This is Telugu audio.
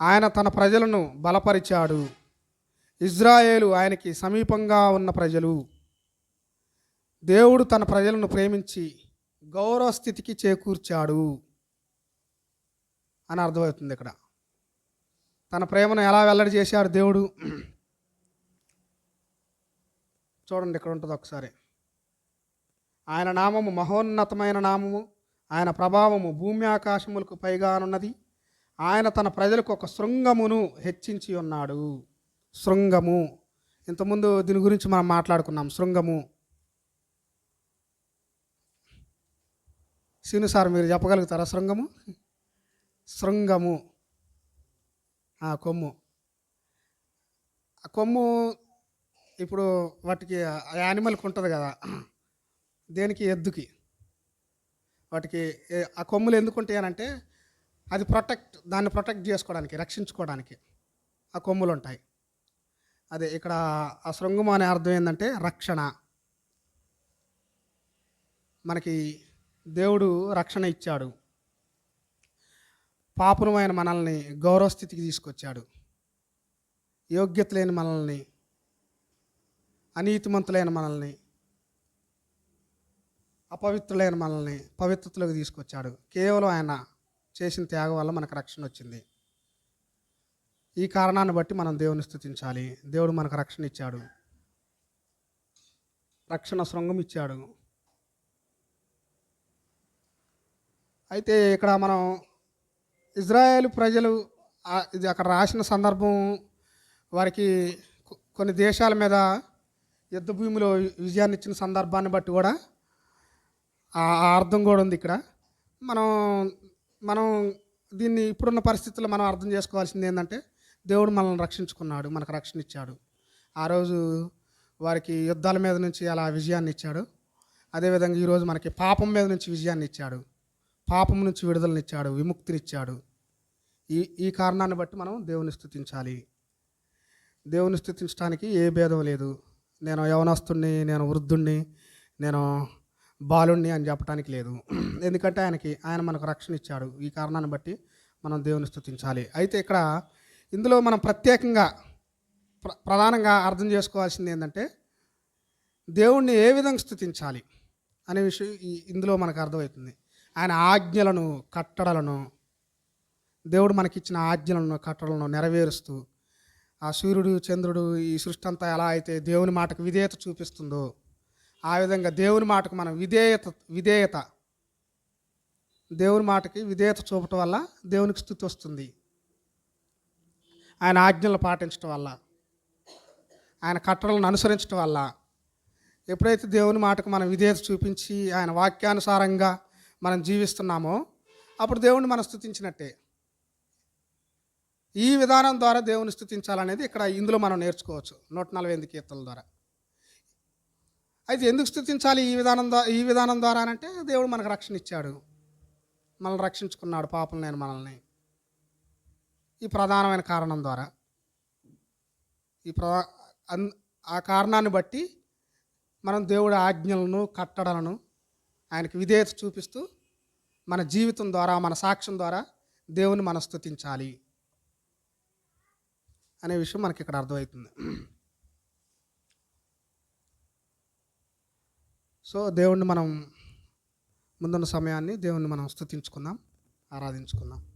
ఆయన తన ప్రజలను బలపరిచాడు. ఇజ్రాయేలు ఆయనకి సమీపంగా ఉన్న ప్రజలు. దేవుడు తన ప్రజలను ప్రేమించి గౌరవ స్థితికి చేకూర్చాడు అని అర్థమవుతుంది ఇక్కడ. తన ప్రేమను ఎలా వెల్లడి చేశాడు దేవుడు? చూడండి ఇక్కడ ఉంటుంది ఒకసారి. ఆయన నామము మహోన్నతమైన నామము ఆయన ప్రభావము భూమి ఆకాశములకు పైగానున్నది ఆయన తన ప్రజలకు ఒక శృంగమును హెచ్చించి ఉన్నాడు. శృంగము. ఇంతకుముందు దీని గురించి మనం మాట్లాడుకున్నాం. శృంగము. శివుని సార్ మీరు చెప్పగలుగుతారా శృంగము? శృంగము. ఆ కొమ్ము. ఆ కొమ్ము ఇప్పుడు వాటికి ఆ యానిమల్కి ఉంటుంది కదా. దేనికి? ఎద్దుకి. వాటికి ఆ కొమ్ములు ఎందుకు ఉంటాయనంటే అది ప్రొటెక్ట్ దాన్ని ప్రొటెక్ట్ చేసుకోవడానికి రక్షించుకోవడానికి ఆ కొమ్ములు ఉంటాయి. అదే ఇక్కడ ఆ శృంగము అనే అర్థం ఏంటంటే రక్షణ. మనకి దేవుడు రక్షణ ఇచ్చాడు. పాపురమైన మనల్ని గౌరవస్థితికి తీసుకొచ్చాడు. యోగ్యత లేని మనల్ని అనీతిమంతులైన మనల్ని అపవిత్రులైన మనల్ని పవిత్రతలోకి తీసుకొచ్చాడు. కేవలం ఆయన చేసిన త్యాగం వల్ల మనకు రక్షణ వచ్చింది. ఈ కారణాన్ని బట్టి మనం దేవుని స్థుతించాలి. దేవుడు మనకు రక్షణ ఇచ్చాడు. రక్షణ శృంగం ఇచ్చాడు. అయితే ఇక్కడ మనం ఇజ్రాయేల్ ప్రజలు ఇది అక్కడ రాసిన సందర్భం వారికి కొన్ని దేశాల మీద యుద్ధ భూమిలో విజయాన్ని ఇచ్చిన సందర్భాన్ని బట్టి కూడా ఆ అర్థం కూడా ఉంది ఇక్కడ. మనం మనం దీన్ని ఇప్పుడున్న పరిస్థితుల్లో మనం అర్థం చేసుకోవాల్సింది ఏంటంటే దేవుడు మనల్ని రక్షించుకున్నాడు మనకు రక్షణ ఇచ్చాడు. ఆ రోజు వారికి యుద్ధాల మీద నుంచి అలా విజయాన్ని ఇచ్చాడు. అదేవిధంగా ఈరోజు మనకి పాపం మీద నుంచి విజయాన్ని ఇచ్చాడు. పాపం నుంచి విడుదలనిచ్చాడు విముక్తినిచ్చాడు ఈ ఈ కారణాన్ని బట్టి మనం దేవుని స్థుతించాలి. దేవుని స్థుతించడానికి ఏ భేదం లేదు. నేను యవనస్తుణ్ణి నేను వృద్ధుణ్ణి నేను బాలుణ్ణి అని చెప్పడానికి లేదు. ఎందుకంటే ఆయనకి ఆయన మనకు రక్షణ ఇచ్చాడు. ఈ కారణాన్ని బట్టి మనం దేవుని స్థుతించాలి అయితే ఇక్కడ ఇందులో మనం ప్రత్యేకంగా ప్ర ప్రధానంగా అర్థం చేసుకోవాల్సింది ఏంటంటే దేవుణ్ణి ఏ విధంగా స్థుతించాలి అనే విషయం ఇందులో మనకు అర్థమవుతుంది. ఆయన ఆజ్ఞలను కట్టడలను దేవుడు మనకిచ్చిన ఆజ్ఞలను కట్టడలను నెరవేరుస్తూ ఆ సూర్యుడు చంద్రుడు ఈ సృష్టి అంతా ఎలా అయితే దేవుని మాటకు విధేయత చూపిస్తుందో ఆ విధంగా దేవుని మాటకు మనం విధేయత విధేయత. దేవుని మాటకి విధేయత చూపటం వల్ల దేవునికి స్థుతి వస్తుంది. ఆయన ఆజ్ఞలు పాటించడం వల్ల ఆయన కట్టడలను అనుసరించడం వల్ల ఎప్పుడైతే దేవుని మాటకు మనం విధేయత చూపించి ఆయన వాక్యానుసారంగా మనం జీవిస్తున్నామో అప్పుడు దేవుణ్ణి మనం స్థుతించినట్టే. ఈ విధానం ద్వారా దేవుని స్థుతించాలనేది ఇక్కడ ఇందులో మనం నేర్చుకోవచ్చు నూట నలభై ఎనిమిది కీర్తనల ద్వారా. అయితే ఎందుకు స్థుతించాలి ఈ విధానం ద్వారా ఈ విధానం ద్వారా అంటే దేవుడు మనకు రక్షణ ఇచ్చాడు. మనల్ని రక్షించుకున్నాడు పాపం నేను మనల్ని. ఈ ప్రధానమైన కారణం ద్వారా. ఈ ప్రధా అన్- ఆ కారణాన్ని బట్టి మనం దేవుడి ఆజ్ఞలను కట్టడలను ఆయనకి విధేయత చూపిస్తూ మన జీవితం ద్వారా మన సాక్ష్యం ద్వారా దేవుని మనం స్థుతించాలి అనే విషయం మనకి ఇక్కడ అర్థమవుతుంది. సో దేవుణ్ణి మనం ముందున్న సమయాన్ని దేవుణ్ణి మనం స్థుతించుకుందాం ఆరాధించుకుందాం.